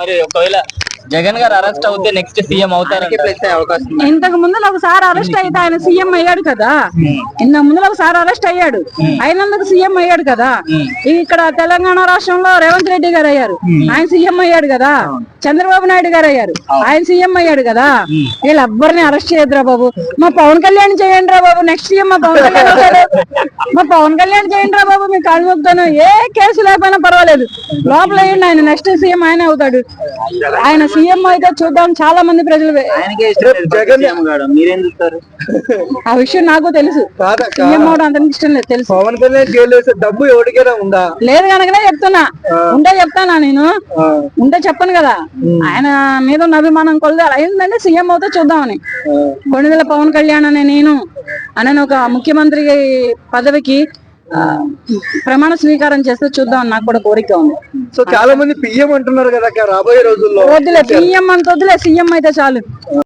మరి ఒకవేళ జగన్ గారు అరెస్ట్ అవుతే నెక్స్ట్ సీఎం ఉంది. ఇంతకు ముందు ఒకసారి అరెస్ట్ అయితే ఆయన సీఎం అయ్యాడు కదా. ఇంతకు ముందు ఒకసారి అరెస్ట్ అయ్యాడు. అయినందుకు సీఎం అయ్యాడు కదా. ఇక్కడ తెలంగాణ రాష్ట్రంలో రేవంత్ రెడ్డి గారు అయ్యారు. ఆయన సీఎం అయ్యాడు కదా. చంద్రబాబు నాయుడు గారు అయ్యారు. ఆయన సీఎం అయ్యాడు కదా. వీళ్ళెవ్వరిని అరెస్ట్ చేయొద్దురా బాబు. మా పవన్ కళ్యాణ్ చేయండి రా బాబు. నెక్స్ట్ సీఎం మా పవన్ కళ్యాణ్ అవుతాడు. మా పవన్ కళ్యాణ్ చేయండి రా బాబు. మీకు కాళ్ళు మొక్కుతాను ఏ కేసు లేకపోయినా పర్వాలేదు. లోపల వేయండి ఆయన? నెక్స్ట్ సీఎం ఆయన అవుతాడు. ఆయన సీఎం అయితే చూద్దాం. చాలా మంది ప్రజలు ఆ విషయం నాకు తెలుసు. సీఎం అవడం అంతకు ఇష్టం లేదు. తెలుసు. పవన్ కళ్యాణ్ జైలు వేసే డబ్బు ఎవరికైనా ఉందా? లేదు కనుకనే చెప్తున్నా. ఉంటే చెప్తానా నేను? ఉంటే చెప్పను కదా. ఆయన మీద ఉన్న అభిమానం కొలది అలా అయిందంటే సీఎం అవుతే చూద్దామని. కొణిదెల పవన్ కళ్యాణ్ అనే నేను అనే ఒక ముఖ్యమంత్రి పదవికి ప్రమాణ స్వీకారం చేస్తే చూద్దాం నాకు కూడా కోరిక ఉంది. సో చాలా మంది పిఎం అంటున్నారు కదా రాబోయే రోజుల్లో. వద్దులే సీఎం అంత వద్దులే సీఎం అయితే చాలు.